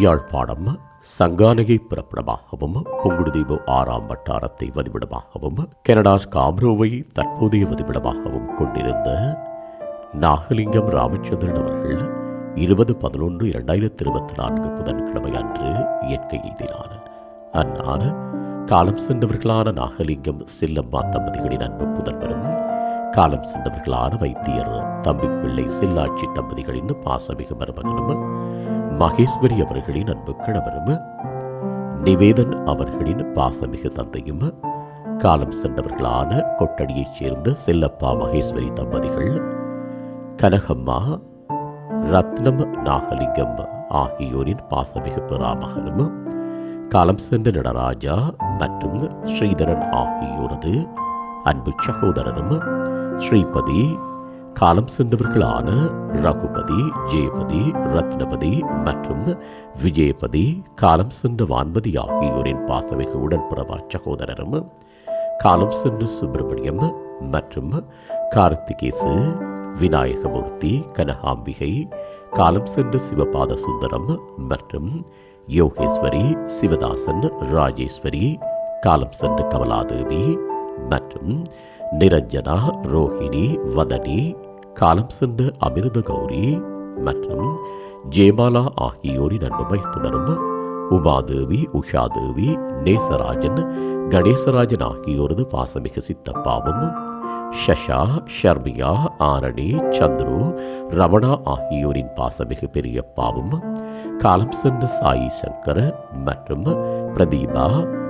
யாழ்ப்பாணம் சங்கானகை பிறப்பிடமாகவும் புங்குடுதீவு ஆறாம் வட்டாரத்தை வதிவிடமாகவும் கனடா காம்ரோவை தற்போதைய வதிவிடமாகவும் கொண்டிருந்த நாகலிங்கம் ராமச்சந்திரன் அவர்கள் இருபது பதினொன்று இரண்டாயிரத்தி இருபத்தி நான்கு புதன்கிழமை அன்று இயற்கை எய்தினார். அந்நாள் காலம் சென்றவர்களான நாகலிங்கம் செல்லம்மா தம்பதிகளின் அன்பு புதல்வரும் காலம் சென்றவர்களான வைத்தியர் தம்பி பிள்ளை செல்லாட்சி தம்பதிகளின் பாசமிகு மருமகனும் மகேஸ்வரி அவர்களின் அன்பு கணவரும் நிவேதன் அவர்களின் பாசமிகு தந்தையும் காலம் சென்றவர்களான கொட்டடியைச் சேர்ந்த செல்லப்பா மகேஸ்வரி தம்பதிகள் கனகம்மா ரத்னம் நாகலிங்கம் ஆகியோரின் பாசமிகு பெறாமகனும் காலம் சென்ற நடராஜா மற்றும் ஸ்ரீதரன் ஆகியோரது அன்பு சகோதரனும் ஸ்ரீபதி காலம் சென்றவர்களான ரகுபதி ஜெயபதி ரத்னபதி மற்றும் விஜயபதி காலம் சென்ற வான்மதி ஆகியோரின் பாசமிகு உடன்பிறவா சகோதரரும் காலம் சென்ற சுப்பிரமணியம் மற்றும் கார்த்திகேசு விநாயகமூர்த்தி கனகாம்பிகை காலம் சென்ற சிவபாத சுந்தரம் மற்றும் யோகேஸ்வரி சிவதாசன் ராஜேஸ்வரி காலம் சென்ற கமலாதேவி மற்றும் நிரஞ்சனா ரோஹிணி வதனி காலம் சென்ற அமிர்த கௌரி மற்றும் ஜெயமாலா ஆகியோரின் அன்புமை தொடரும் உமாதேவி உஷாதேவி நேசராஜன் கணேசராஜன் ஆகியோரது பாசமிகு சித்தப்பாவும் ஷஷா ஷர்மியா ஆரணி சந்துரு ரமணா ஆகியோரின் பாசமிகு பெரியப்பாவும் காலம் சென்ற சாயி சங்கர் மற்றும் பிரதீபா